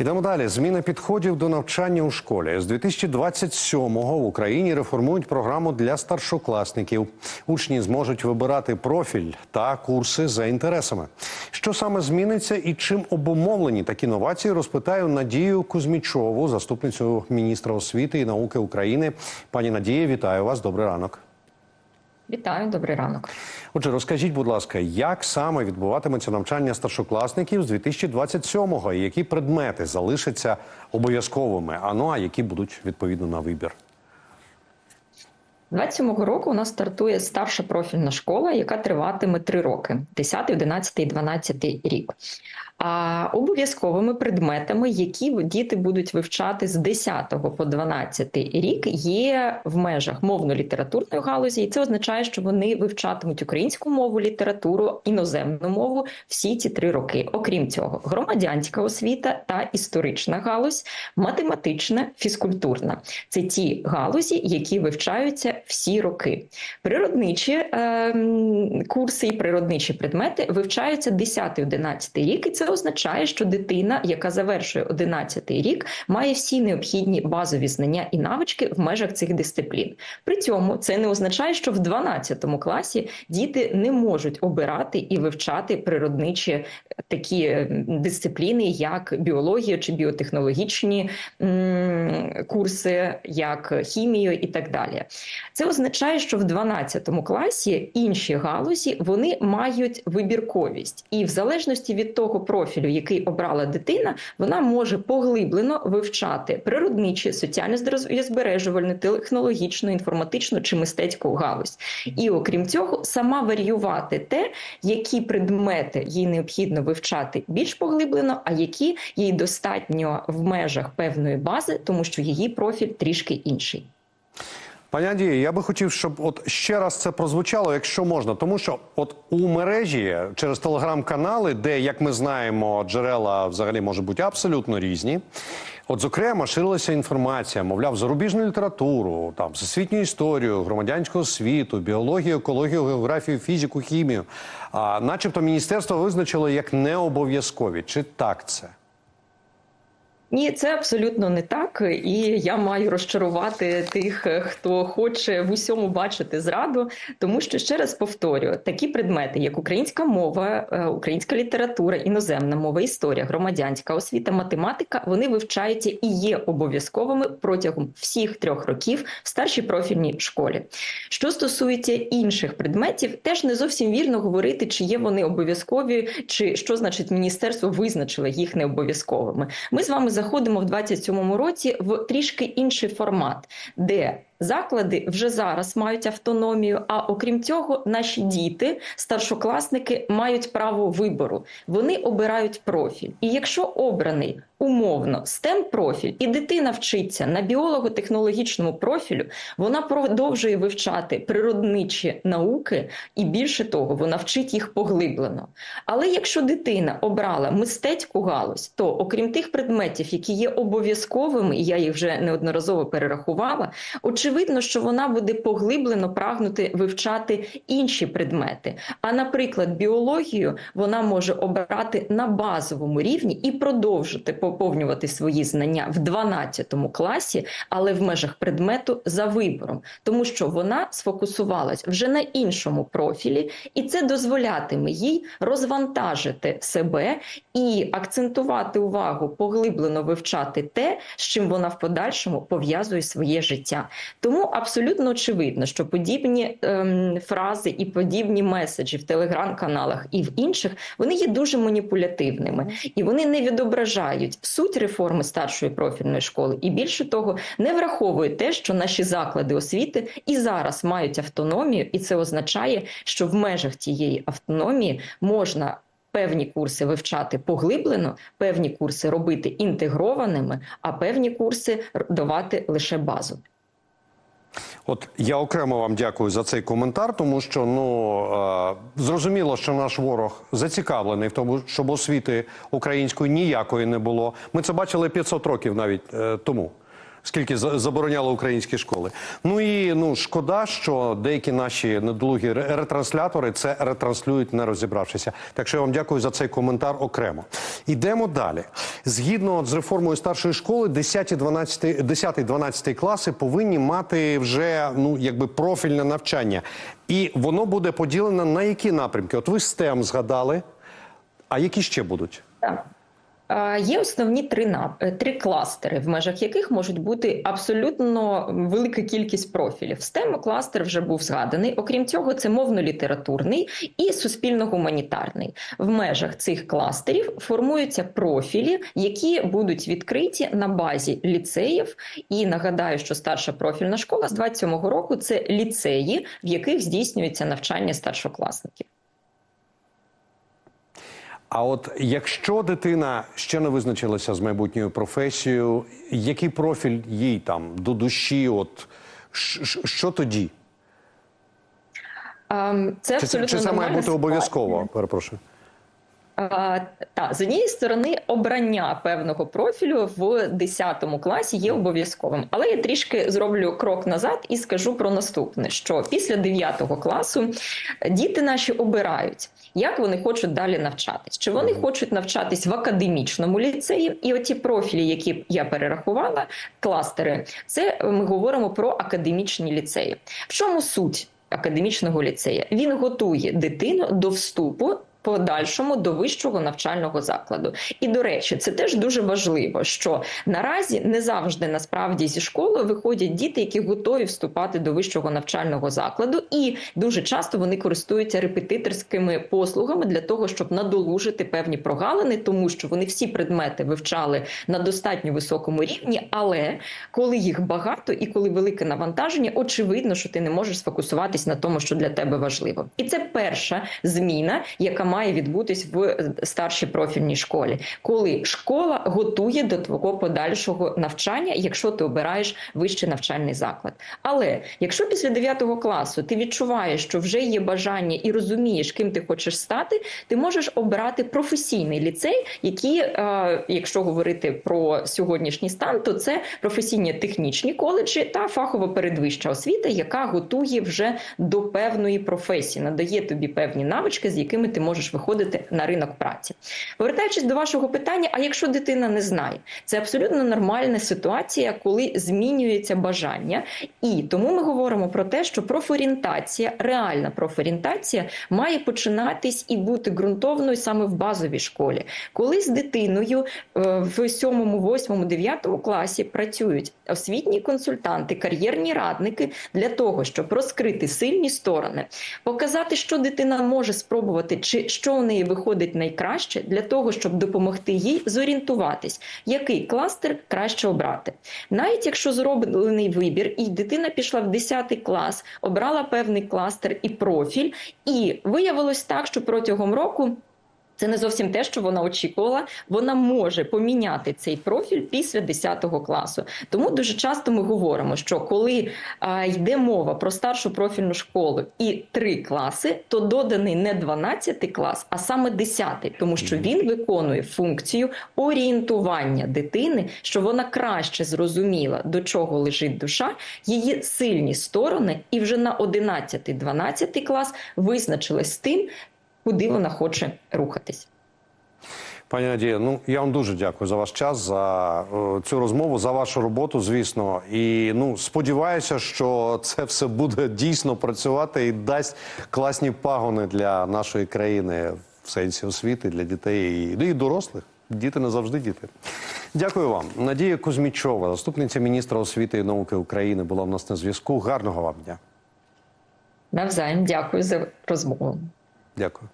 Ідемо далі. Зміна підходів до навчання у школі. З 2027-го в Україні реформують програму для старшокласників. Учні зможуть вибирати профіль та курси за інтересами. Що саме зміниться і чим обумовлені такі новації, розпитаю Надію Кузьмічову, заступницю міністра освіти і науки України. Пані Надія, вітаю вас. Добрий ранок. Вітаю, добрий ранок. Отже, розкажіть, будь ласка, як саме відбуватиметься навчання старшокласників з 2027-го і які предмети залишаться обов'язковими, а ну а які будуть відповідно на вибір? 27-го року у нас стартує старша профільна школа, яка триватиме три роки: 10, 11 і 12 рік. А обов'язковими предметами, які діти будуть вивчати з 10 по 12 рік, є в межах мовно-літературної галузі, і це означає, що вони вивчатимуть українську мову, літературу, іноземну мову всі ці три роки. Окрім цього, громадянська освіта та історична галузь, математична, фізкультурна це ті галузі, які вивчаються всі роки. Природничі е, курси і природничі предмети вивчаються 10-11 рік, і це означає, що дитина, яка завершує 11 рік, має всі необхідні базові знання і навички в межах цих дисциплін. При цьому це не означає, що в 12 класі діти не можуть обирати і вивчати природничі такі е, дисципліни, як біологія чи біотехнологічні курси, як хімію і так далі. Це означає, що в 12 класі інші галузі вони мають вибірковість, і в залежності від того профілю, який обрала дитина, вона може поглиблено вивчати природничі, соціально-збережувальну, технологічну, інформатичну чи мистецьку галузь. І окрім цього, сама варіювати те, які предмети їй необхідно вивчати більш поглиблено, а які їй достатньо в межах певної бази, тому що її профіль трішки інший. Пані Надія, я би хотів, щоб от ще раз це прозвучало, якщо можна, тому що от у мережі через телеграм-канали, де, як ми знаємо, джерела взагалі можуть бути абсолютно різні. От, зокрема, ширилася інформація, мовляв, зарубіжну літературу, там всесвітню історію, громадянську освіту, біологію, екологію, географію, фізику, хімію. А, начебто, міністерство визначило як необов'язкові. Чи так це? Ні, це абсолютно не так, і я маю розчарувати тих, хто хоче в усьому бачити зраду, тому що ще раз повторюю, такі предмети, як українська мова, е, українська література, іноземна мова, історія, громадянська освіта, математика, вони вивчаються і є обов'язковими протягом всіх трьох років в старшій профільній школі. Що стосується інших предметів, теж не зовсім вірно говорити, чи є вони обов'язкові, чи що значить міністерство визначило їх необов'язковими. Ми з вами заходимо в 27-му році в трішки інший формат, де Заклади вже зараз мають автономію. А окрім цього, наші діти, старшокласники, мають право вибору. Вони обирають профіль. І якщо обраний умовно stem профіль, і дитина вчиться на біолого-технологічному профілю, вона продовжує вивчати природничі науки, і більше того, вона вчить їх поглиблено. Але якщо дитина обрала мистецьку галузь, то окрім тих предметів, які є обов'язковими, я їх вже неодноразово перерахувала, очевидно, що вона буде поглиблено прагнути вивчати інші предмети. А, наприклад, біологію вона може обрати на базовому рівні і продовжити поповнювати свої знання в 12 класі, але в межах предмету за вибором, тому що вона сфокусувалась вже на іншому профілі, і це дозволятиме їй розвантажити себе і акцентувати увагу, поглиблено вивчати те, з чим вона в подальшому пов'язує своє життя. Тому абсолютно очевидно, що подібні ем, фрази і подібні меседжі в телеграм-каналах і в інших вони є дуже маніпулятивними і вони не відображають суть реформи старшої профільної школи. І більше того, не враховують те, що наші заклади освіти і зараз мають автономію, і це означає, що в межах цієї автономії можна. Певні курси вивчати поглиблено, певні курси робити інтегрованими, а певні курси давати лише базу. От я окремо вам дякую за цей коментар, тому що ну е, зрозуміло, що наш ворог зацікавлений в тому, щоб освіти української ніякої не було. Ми це бачили 500 років навіть е, тому. Скільки за- забороняло українські школи. Ну і ну шкода, що деякі наші недолугі ретранслятори це ретранслюють, не розібравшися. Так що я вам дякую за цей коментар окремо. Ідемо далі. Згідно з реформою старшої школи, 10-12 10-12 класи повинні мати вже ну якби профільне навчання, і воно буде поділене на які напрямки? От ви STEM згадали. А які ще будуть? Так. Є основні три е, три кластери, в межах яких можуть бути абсолютно велика кількість профілів. STEM кластер вже був згаданий. Окрім цього, це мовно-літературний і суспільно-гуманітарний. В межах цих кластерів формуються профілі, які будуть відкриті на базі ліцеїв. І нагадаю, що старша профільна школа з 27-го року це ліцеї, в яких здійснюється навчання старшокласників. А от якщо дитина ще не визначилася з майбутньою професією, який профіль їй там до душі? От що тоді? Ем, Це Чи, це- абсолютно чи це має бути обов'язково? Перепрошую. Та з однієї сторони обрання певного профілю в 10 класі є обов'язковим, але я трішки зроблю крок назад і скажу про наступне: що після 9 класу діти наші обирають. Як вони хочуть далі навчатись? Чи вони хочуть навчатись в академічному ліцеї? І оті профілі, які я перерахувала, кластери, це ми говоримо про академічні ліцеї. В чому суть академічного ліцея? Він готує дитину до вступу подальшому до вищого навчального закладу. І до речі, це теж дуже важливо, що наразі не завжди насправді зі школи виходять діти, які готові вступати до вищого навчального закладу, і дуже часто вони користуються репетиторськими послугами для того, щоб надолужити певні прогалини, тому що вони всі предмети вивчали на достатньо високому рівні, але коли їх багато і коли велике навантаження, очевидно, що ти не можеш сфокусуватись на тому, що для тебе важливо. І це перша зміна, яка має відбутись в старшій профільній школі, коли школа готує до твого подальшого навчання, якщо ти обираєш вищий навчальний заклад. Але якщо після 9 класу ти відчуваєш, що вже є бажання і розумієш, ким ти хочеш стати, ти можеш обрати професійний ліцей, який, е, якщо говорити про сьогоднішній стан, то це професійні технічні коледжі та фахова передвища освіта, яка готує вже до певної професії, надає тобі певні навички, з якими ти можеш виходити на ринок праці. Повертаючись до вашого питання, а якщо дитина не знає, це абсолютно нормальна ситуація, коли змінюється бажання, і тому ми говоримо про те, що профорієнтація, реальна профорієнтація має починатись і бути ґрунтовною саме в базовій школі, коли з дитиною е, в 7, 8, 9 класі працюють освітні консультанти, кар'єрні радники для того, щоб розкрити сильні сторони, показати, що дитина може спробувати, чи що в неї виходить найкраще, для того, щоб допомогти їй зорієнтуватись, який кластер краще обрати. Навіть якщо зроблений вибір, і дитина пішла в 10 клас, обрала певний кластер і профіль, і виявилось так, що протягом року. Це не зовсім те, що вона очікувала. Вона може поміняти цей профіль після 10 класу. Тому дуже часто ми говоримо, що коли а, йде мова про старшу профільну школу і три класи, то доданий не 12 клас, а саме 10, тому що він виконує функцію орієнтування дитини, що вона краще зрозуміла, до чого лежить душа, її сильні сторони, і вже на 11-12 клас визначилась з тим, куди вона хоче рухатись. Пані Надія, ну я вам дуже дякую за ваш час, за е, цю розмову, за вашу роботу, звісно. І ну сподіваюся, що це все буде дійсно працювати і дасть класні пагони для нашої країни в сенсі освіти для дітей і, ну, і дорослих. Діти не завжди діти. Дякую вам. Надія Кузьмічова, заступниця міністра освіти і науки України, була в нас на зв'язку. Гарного вам дня. Навзаєм дякую за розмову. Дякую.